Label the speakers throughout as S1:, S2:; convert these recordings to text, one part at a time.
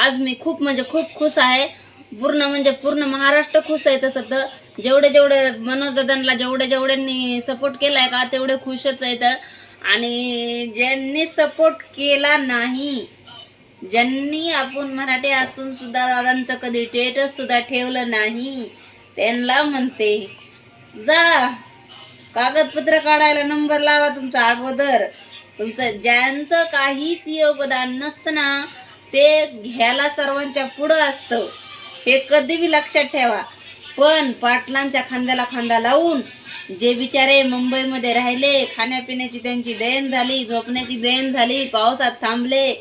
S1: आज मी खूप म्हणजे खूप खुश आहे. पूर्ण म्हणजे पूर्ण महाराष्ट्र खुश आहे तसं तर. जेवढे जेवढे मनोजदांना जेवढे जेवढ्यांनी सपोर्ट केलाय का तेवढे खुशच आहेत आणि ज्यांनी सपोर्ट केला नाही ज्यांनी आपण मराठी असून सुद्धा दादांचं कधी स्टेटस सुद्धा ठेवलं नाही त्यांना म्हणते जा कागदपत्र काढायला नंबर लावा तुमचा अगोदर. तुमचं ज्यांचं काहीच योगदान नसतं ना ते घ्यायला सर्वांच्या पुढं असतं. हे कधी बी लक्षात ठेवा. पण पाटलांच्या खांद्याला खांदा लावून जे बिचारे मुंबईमध्ये राहिले खाण्यापिण्याची त्यांची दयन झाली झोपण्याची दयन झाली पावसात थांबले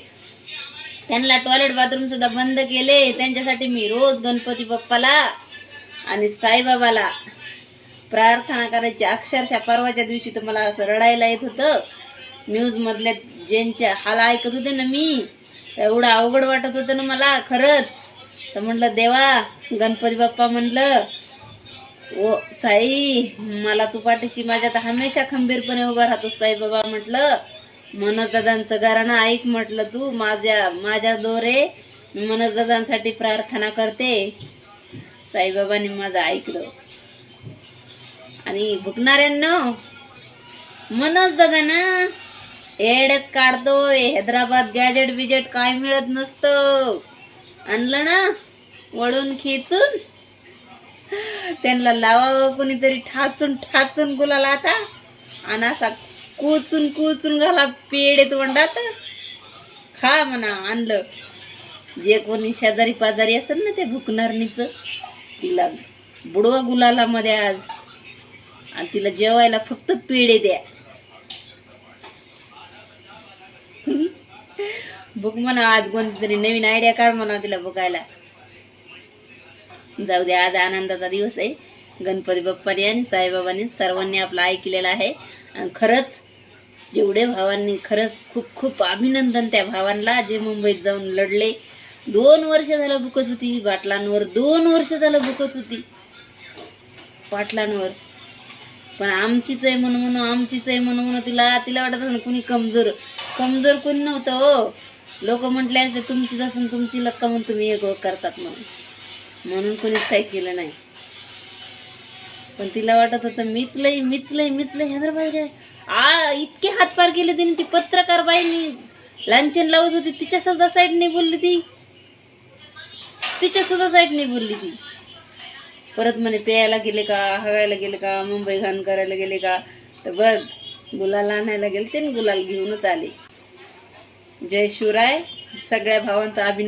S1: त्यांना टॉयलेट बाथरूम सुद्धा बंद केले त्यांच्यासाठी मी रोज गणपती बाप्पाला आणि साईबाबाला प्रार्थना करायची. अक्षरशः परवाच्या दिवशी तुम्हाला असं रडायला येत होतं. न्यूजमधल्या ज्यांच्या हाल ऐकत होते ना मी एवढं अवघड वाटत होतं ना मला खरंच. तर म्हटलं देवा गणपती बाप्पा म्हणलं ओ साई मला तू पाठीशी माझ्या तर हमेशा खंबीरपणे उभा राहतो साई बाबा म्हटलं. मनोजदादांचं घराणं ऐक म्हटलं तू माझ्या माझ्या दोरे मी मनोजदादांसाठी प्रार्थना करते. साईबाबांनी माझं ऐकलं. आणि भुकणाऱ्यांना मनोज दादा ना एड्यात काढतोय. हैदराबाद गॅजेट बिजेट काय मिळत नसतं. आणलं ना? वळून खेचून. त्यांना लावावं कोणीतरी ठाचून ठाचून गुलाला आता. आणि असा कुचून कुचून घाला पेड तोंडात खा म्हणा आणलं. जे कोणी शेजारी पाजारी असेल ना ते भुकणारणीच तिला बुडवा गुलाला मध्ये आज. आणि तिला जेवायला फक्त पेढे द्या. बुक म्हणा आज कोणती तरी नवीन आयडिया काढ म्हणा तिला बघायला. जाऊ द्या आज आनंदाचा दिवस आहे. गणपती बाप्पाने आणि साईबाबांनी सर्वांनी आपलं ऐकलेलं आहे. आणि खरंच जेवढे भावांनी खरंच खूप खूप अभिनंदन त्या भावांना जे मुंबईत जाऊन लढले. दोन वर्ष झालं बुकत होती बाटलांवर दोन वर्ष झालं बुकत होती. पाटलांवर. पण आमचीच आहे म्हणून म्हणून आमचीच आहे म्हणून म्हणून तिला तिला वाटत ना कुणी कमजोर. कमजोर कोणी नव्हतं हो. लोक म्हटले असते तुमचीच असून तुमची लक्का म्हणून तुम्ही एक करतात म्हणून. म्हणून कोणीच काही केलं नाही. पण तिला वाटत होतं मीच लई मीच लई मीच लई हैदराबाद आहे. आ इतके हातपार केले तिने ती पत्रकार बाईनी. लांछन लावत होती तिच्या सुद्धा साईडने बोलली ती. तिच्या सुद्धा साईडने बोलली ती. परत म्हणे प्यायला गेले का हगायला गेले का मुंबई घाण करायला गेले का? तर बघ गुलाल आणायला गेले ते गुलाल घेऊनच आले. जय शिवराय. सगळ्या भावांचा अभिनंदन.